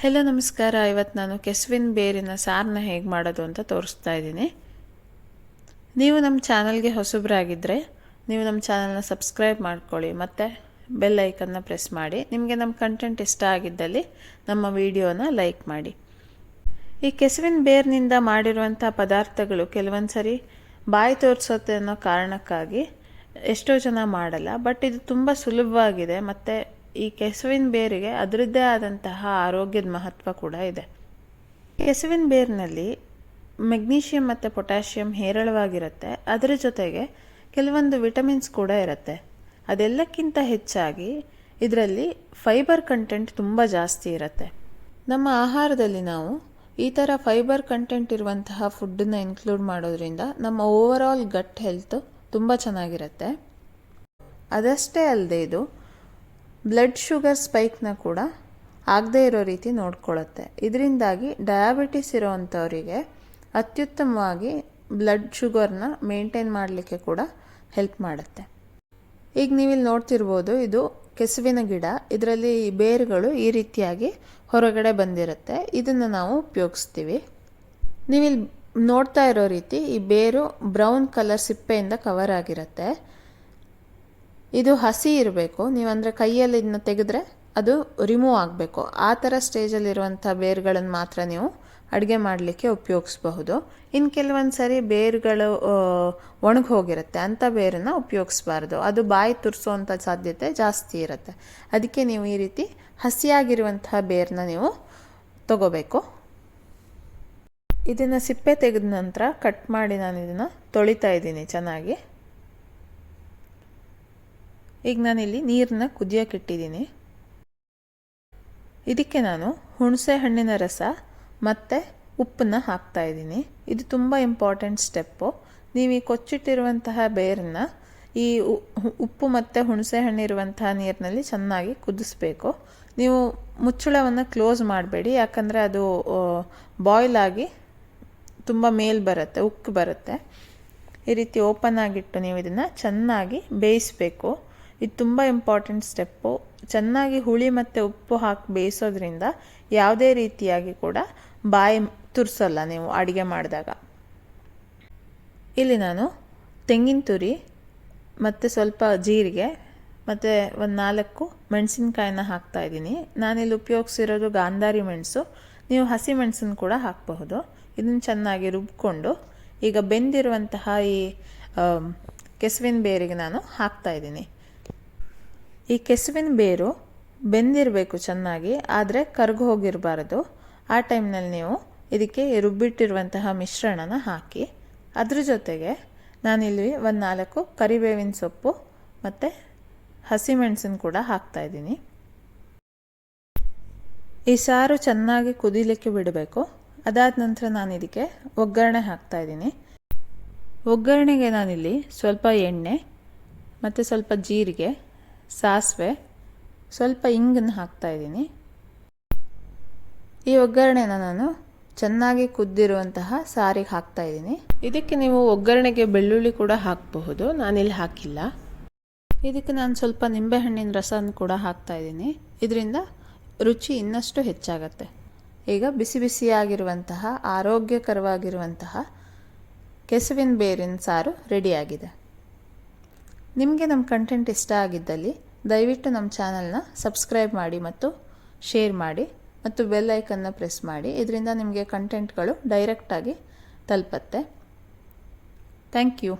Hello ನಮಸ್ಕಾರ. ಇವತ್ತು ನಾನು ಕೆಸುವಿನ ಬೇರಿನ ಸಾರನ್ನ ಹೇಗೆ ಮಾಡೋದು ಅಂತ ತೋರಿಸ್ತಾ ಇದ್ದೀನಿ. ನೀವು ನಮ್ಮ ಚಾನಲ್ಗೆ ಹೊಸಬ್ರಾಗಿದ್ದರೆ ನೀವು ನಮ್ಮ ಚಾನಲ್ನ ಸಬ್ಸ್ಕ್ರೈಬ್ ಮಾಡ್ಕೊಳ್ಳಿ, ಮತ್ತು ಬೆಲ್ ಐಕನ್ನ ಪ್ರೆಸ್ ಮಾಡಿ. ನಿಮಗೆ ನಮ್ಮ ಕಂಟೆಂಟ್ ಇಷ್ಟ ಆಗಿದ್ದಲ್ಲಿ ನಮ್ಮ ವಿಡಿಯೋನ ಲೈಕ್ ಮಾಡಿ. ಈ ಕೆಸುವಿನ ಬೇರಿನಿಂದ ಮಾಡಿರುವಂಥ ಪದಾರ್ಥಗಳು ಕೆಲವೊಂದು ಸರಿ ಬಾಯಿ ತೋರಿಸುತ್ತೆ ಅನ್ನೋ ಕಾರಣಕ್ಕಾಗಿ ಎಷ್ಟೋ ಜನ ಮಾಡಲ್ಲ, ಬಟ್ ಇದು ತುಂಬ ಸುಲಭವಾಗಿದೆ. ಮತ್ತು ಈ ಕೆಸುವಿನ ಬೇರಿಗೆ ಅದರದ್ದೇ ಆದಂತಹ ಆರೋಗ್ಯದ ಮಹತ್ವ ಕೂಡ ಇದೆ. ಕೆಸುವಿನ ಬೇರಿನಲ್ಲಿ ಮೆಗ್ನೀಷಿಯಂ ಮತ್ತು ಪೊಟ್ಯಾಷಿಯಂ ಹೇರಳವಾಗಿರುತ್ತೆ. ಅದರ ಜೊತೆಗೆ ಕೆಲವೊಂದು ವಿಟಮಿನ್ಸ್ ಕೂಡ ಇರುತ್ತೆ. ಅದೆಲ್ಲಕ್ಕಿಂತ ಹೆಚ್ಚಾಗಿ ಇದರಲ್ಲಿ ಫೈಬರ್ ಕಂಟೆಂಟ್ ತುಂಬ ಜಾಸ್ತಿ ಇರುತ್ತೆ. ನಮ್ಮ ಆಹಾರದಲ್ಲಿ ನಾವು ಈ ಥರ ಫೈಬರ್ ಕಂಟೆಂಟ್ ಇರುವಂತಹ ಫುಡ್ಡನ್ನು ಇನ್ಕ್ಲೂಡ್ ಮಾಡೋದ್ರಿಂದ ನಮ್ಮ ಓವರ್ ಆಲ್ ಗಟ್ ಹೆಲ್ತ್ ತುಂಬ ಚೆನ್ನಾಗಿರುತ್ತೆ. ಅದಷ್ಟೇ ಅಲ್ಲದೆ ಇದು ಬ್ಲಡ್ ಶುಗರ್ ಸ್ಪೈಕ್ನ ಕೂಡ ಆಗದೇ ಇರೋ ರೀತಿ ನೋಡ್ಕೊಳ್ಳುತ್ತೆ ಇದರಿಂದಾಗಿ ಡಯಾಬಿಟಿಸ್ ಇರೋವಂಥವರಿಗೆ ಅತ್ಯುತ್ತಮವಾಗಿ ಬ್ಲಡ್ ಶುಗರ್ನ ಮೇಂಟೈನ್ ಮಾಡಲಿಕ್ಕೆ ಕೂಡ ಹೆಲ್ಪ್ ಮಾಡುತ್ತೆ. ಈಗ ನೀವಿಲ್ಲಿ ನೋಡ್ತಿರ್ಬೋದು ಇದು ಕೆಸುವಿನ ಗಿಡ. ಇದರಲ್ಲಿ ಬೇರುಗಳು ಈ ರೀತಿಯಾಗಿ ಹೊರಗಡೆ ಬಂದಿರುತ್ತೆ. ಇದನ್ನು ನಾವು ಉಪಯೋಗಿಸ್ತೀವಿ. ನೀವಿಲ್ಲಿ ನೋಡ್ತಾ ಇರೋ ರೀತಿ ಈ ಬೇರು ಬ್ರೌನ್ ಕಲರ್ ಸಿಪ್ಪೆಯಿಂದ ಕವರ್ ಆಗಿರುತ್ತೆ. ಇದು ಹಸಿ ಇರಬೇಕು. ನೀವು ಅಂದರೆ ಕೈಯಲ್ಲಿ ಇದನ್ನ ತೆಗೆದ್ರೆ ಅದು ರಿಮೂವ್ ಆಗಬೇಕು. ಆ ಥರ ಸ್ಟೇಜಲ್ಲಿರುವಂಥ ಬೇರುಗಳನ್ನು ಮಾತ್ರ ನೀವು ಅಡುಗೆ ಮಾಡಲಿಕ್ಕೆ ಉಪಯೋಗಿಸ್ಬಹುದು. ಇನ್ನು ಕೆಲವೊಂದು ಸರಿ ಬೇರುಗಳು ಒಣಗಿ ಹೋಗಿರುತ್ತೆ. ಅಂಥ ಬೇರನ್ನು ಉಪಯೋಗಿಸ್ಬಾರ್ದು. ಅದು ಬಾಯಿ ತುರಿಸುವಂಥ ಸಾಧ್ಯತೆ ಜಾಸ್ತಿ ಇರುತ್ತೆ. ಅದಕ್ಕೆ ನೀವು ಈ ರೀತಿ ಹಸಿಯಾಗಿರುವಂತಹ ಬೇರನ್ನ ನೀವು ತಗೋಬೇಕು. ಇದನ್ನು ಸಿಪ್ಪೆ ತೆಗೆದ ನಂತರ ಕಟ್ ಮಾಡಿ ನಾನು ಇದನ್ನು ತೊಳಿತಾ ಇದ್ದೀನಿ ಚೆನ್ನಾಗಿ. ಈಗ ನಾನಿಲ್ಲಿ ನೀರನ್ನ ಕುದಿಯೋಕೆ ಇಟ್ಟಿದ್ದೀನಿ. ಇದಕ್ಕೆ ನಾನು ಹುಣಸೆ ಹಣ್ಣಿನ ರಸ ಮತ್ತು ಉಪ್ಪನ್ನು ಹಾಕ್ತಾ ಇದ್ದೀನಿ. ಇದು ತುಂಬ ಇಂಪಾರ್ಟೆಂಟ್ ಸ್ಟೆಪ್ಪು. ನೀವು ಈ ಕೊಚ್ಚಿಟ್ಟಿರುವಂತಹ ಬೇರನ್ನ ಈ ಉಪ್ಪು ಮತ್ತು ಹುಣಸೆ ಹಣ್ಣಿರುವಂತಹ ನೀರಿನಲ್ಲಿ ಚೆನ್ನಾಗಿ ಕುದಿಸ್ಬೇಕು. ನೀವು ಮುಚ್ಚಳವನ್ನು ಕ್ಲೋಸ್ ಮಾಡಬೇಡಿ, ಯಾಕಂದರೆ ಅದು ಬಾಯ್ಲ್ ಆಗಿ ತುಂಬ ಮೇಲ್ ಬರುತ್ತೆ ಉಕ್ಕು ಬರುತ್ತೆ. ಈ ರೀತಿ ಓಪನ್ ಆಗಿಟ್ಟು ನೀವು ಇದನ್ನು ಚೆನ್ನಾಗಿ ಬೇಯಿಸಬೇಕು. ಇದು ತುಂಬ ಇಂಪಾರ್ಟೆಂಟ್ ಸ್ಟೆಪ್ಪು ಚೆನ್ನಾಗಿ ಹುಳಿ ಮತ್ತು ಉಪ್ಪು ಹಾಕಿ ಬೇಯಿಸೋದ್ರಿಂದ ಯಾವುದೇ ರೀತಿಯಾಗಿ ಕೂಡ ಬಾಯಿ ತುರ್ಸಲ್ಲ ನೀವು ಅಡುಗೆ ಮಾಡಿದಾಗ. ಇಲ್ಲಿ ನಾನು ತೆಂಗಿನ ತುರಿ ಮತ್ತು ಸ್ವಲ್ಪ ಜೀರಿಗೆ ಮತ್ತು ಒಂದು ನಾಲ್ಕು ಮೆಣಸಿನ್ಕಾಯಿನ ಹಾಕ್ತಾ ಇದ್ದೀನಿ. ನಾನಿಲ್ಲಿ ಉಪಯೋಗಿಸಿರೋದು ಗಾಂಧಾರಿ ಮೆಣಸು. ನೀವು ಹಸಿ ಮೆಣಸನ್ನು ಕೂಡ ಹಾಕಬಹುದು. ಇದನ್ನು ಚೆನ್ನಾಗಿ ರುಬ್ಕೊಂಡು ಈಗ ಬೆಂದಿರುವಂತಹ ಈ ಕೆಸುವಿನ ಬೇರಿಗೆ ನಾನು ಹಾಕ್ತಾ ಇದ್ದೀನಿ. ಈ ಕೆಸುವಿನ ಬೇರು ಬೆಂದಿರಬೇಕು ಚೆನ್ನಾಗಿ, ಆದರೆ ಕರ್ಗು ಹೋಗಿರಬಾರದು. ಆ ಟೈಮ್ನಲ್ಲಿ ನೀವು ಇದಕ್ಕೆ ರುಬ್ಬಿಟ್ಟಿರುವಂತಹ ಮಿಶ್ರಣನ ಹಾಕಿ, ಅದ್ರ ಜೊತೆಗೆ ನಾನಿಲ್ಲಿ ಒಂದು ನಾಲ್ಕು ಕರಿಬೇವಿನ ಸೊಪ್ಪು ಮತ್ತು ಹಸಿಮೆಣಸಿನ ಕೂಡ ಹಾಕ್ತಾ ಇದ್ದೀನಿ. ಈ ಸಾರು ಚೆನ್ನಾಗಿ ಕುದಿಲಿಕ್ಕೆ ಬಿಡಬೇಕು. ಅದಾದ ನಂತರ ನಾನು ಇದಕ್ಕೆ ಒಗ್ಗರಣೆ ಹಾಕ್ತಾ ಇದ್ದೀನಿ. ಒಗ್ಗರಣೆಗೆ ನಾನಿಲ್ಲಿ ಸ್ವಲ್ಪ ಎಣ್ಣೆ ಮತ್ತು ಸ್ವಲ್ಪ ಜೀರಿಗೆ ಸಾಸಿವೆ. ಸ್ವಲ್ಪ ಇಂಗನ್ನು ಹಾಕ್ತಾ ಇದ್ದೀನಿ. ಈ ಒಗ್ಗರಣೆನ ನಾನು ಚೆನ್ನಾಗಿ ಕುದ್ದಿರುವಂತಹ ಸಾರಿಗೆ ಹಾಕ್ತಾ ಇದ್ದೀನಿ. ಇದಕ್ಕೆ ನೀವು ಒಗ್ಗರಣೆಗೆ ಬೆಳ್ಳುಳ್ಳಿ ಕೂಡ ಹಾಕಬಹುದು. ನಾನಿಲ್ಲಿ ಹಾಕಿಲ್ಲ. ಇದಕ್ಕೆ ನಾನು ಸ್ವಲ್ಪ ನಿಂಬೆಹಣ್ಣಿನ ರಸನ ಕೂಡ ಹಾಕ್ತಾ ಇದ್ದೀನಿ. ಇದರಿಂದ ರುಚಿ ಇನ್ನಷ್ಟು ಹೆಚ್ಚಾಗತ್ತೆ. ಈಗ ಬಿಸಿ ಬಿಸಿಯಾಗಿರುವಂತಹ, ಆರೋಗ್ಯಕರವಾಗಿರುವಂತಹ ಕೆಸುವಿನ ಬೇರಿನ ಸಾರು ರೆಡಿಯಾಗಿದೆ. ನಿಮಗೆ ನಮ್ಮ ಕಂಟೆಂಟ್ ಇಷ್ಟ ಆಗಿದ್ದಲ್ಲಿ, ದಯವಿಟ್ಟು ನಮ್ಮ ಚಾನಲ್ನ ಸಬ್ಸ್ಕ್ರೈಬ್ ಮಾಡಿ ಮತ್ತು ಶೇರ್ ಮಾಡಿ ಮತ್ತು ಬೆಲ್ ಐಕನ್ನ ಪ್ರೆಸ್ ಮಾಡಿ. ಇದರಿಂದ ನಿಮಗೆ ಕಂಟೆಂಟ್ಗಳು ಡೈರೆಕ್ಟಾಗಿ ತಲುಪತ್ತೆ. Thank you